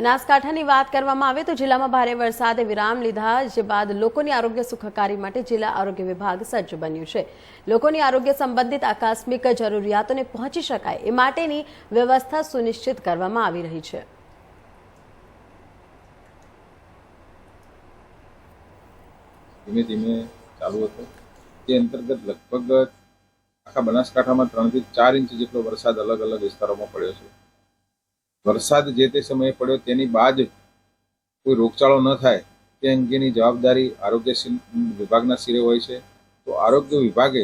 બનાસકાંઠાની વાત કરવામાં આવે તો જિલ્લામાં ભારે વરસાદે વિરામ લીધા, જે બાદ લોકોની આરોગ્ય સુખાકારી માટે જિલ્લા આરોગ્ય વિભાગ સજ્જ બન્યું છે. લોકોની આરોગ્ય સંબંધિત આકસ્મિક જરૂરિયાતોને પહોંચી શકાય એ માટેની વ્યવસ્થા સુનિશ્ચિત કરવામાં આવી રહી છે. ધીમે ધીમે ચાલુ હતો. તે અંતર્ગત લગભગ આખા બનાસકાંઠામાં ત્રણથી ચાર ઇંચ જેટલો વરસાદ અલગ અલગ વિસ્તારોમાં પડ્યો છે. વરસાદ જે તે સમયે પડ્યો તેની બાદ કોઈ રોગચાળો ન થાય તે અંગેની જવાબદારી આરોગ્ય વિભાગના સિરે હોય છે. તો આરોગ્ય વિભાગે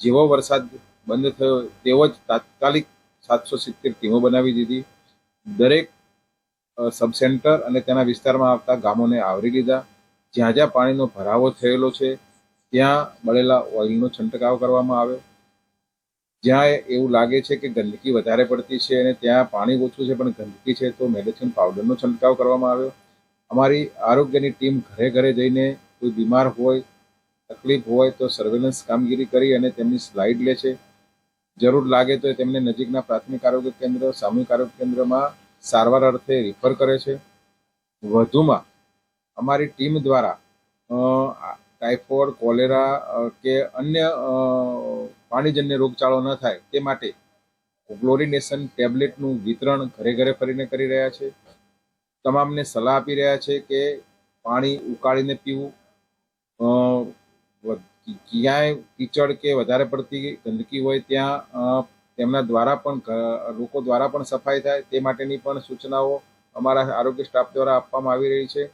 જેવો વરસાદ બંધ થયો તેવો જ તાત્કાલિક સાતસો સિત્તેર ટીમો બનાવી દીધી. દરેક સબ સેન્ટર અને તેના વિસ્તારમાં આવતા ગામોને આવરી લીધા. જ્યાં જ્યાં પાણીનો ભરાવો થયેલો છે, ત્યાં બળેલા ઓઇલનો છંટકાવ કરવામાં આવ્યો. જ્યાં એવું લાગે છે કે ગંદકી વધારે પડતી છે અને ત્યાં પાણી ઓછું છે, પણ ગંદકી છે, તો મેડિસિન પાવડરનો છંટકાવ કરવામાં આવ્યો. અમારી આરોગ્યની ટીમ ઘરે ઘરે જઈને કોઈ બીમાર હોય, તકલીફ હોય, તો સર્વેલન્સ કામગીરી કરી અને તેમની સ્લાઇડ લે છે. જરૂર લાગે તો તેમને નજીકના પ્રાથમિક આરોગ્ય કેન્દ્ર, સામૂહિક આરોગ્ય કેન્દ્રમાં સારવાર અર્થે રિફર કરે છે. વધુમાં, અમારી ટીમ દ્વારા ટાઇફોઇડ કોલેરા કે અન્ય પાણીજન્ય રોગચાળો ન થાય તે માટે ક્લોરિનેશન ટેબ્લેટનું વિતરણ ઘરે ઘરે ફરીને કરી રહ્યા છે. તમામને સલાહ આપી રહ્યા છે કે પાણી ઉકાળીને પીવું. ક્યાંય કીચડ કે વધારે પડતી ગંદકી હોય ત્યાં તેમના દ્વારા પણ લોકો દ્વારા પણ સફાઈ થાય તે માટેની પણ સૂચનાઓ અમારા આરોગ્ય સ્ટાફ દ્વારા આપવામાં આવી રહી છે.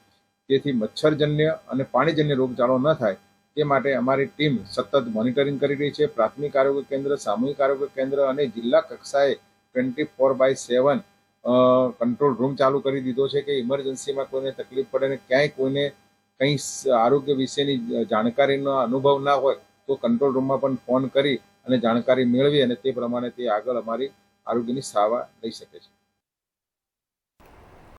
તેથી મચ્છરજન્ય અને પાણીજન્ય રોગચાળો ન થાય તે માટે અમારી ટીમ સતત મોનિટરિંગ કરી રહી છે. પ્રાથમિક આરોગ્ય કેન્દ્ર, સામૂહિક આરોગ્ય કેન્દ્ર અને જિલ્લા કક્ષાએ twenty four by seven control room ચાલુ કરી દીધો છે કે ઇમરજન્સીમાં કોઈને તકલીફ પડે ને ક્યાંય કોઈને કંઈ આરોગ્ય વિશેની જાણકારીનો અનુભવ ના હોય તો કંટ્રોલ રૂમમાં પણ ફોન કરી અને જાણકારી મેળવી અને તે પ્રમાણે તે આગળ અમારી આરોગ્યની સારવાર લઈ શકે છે.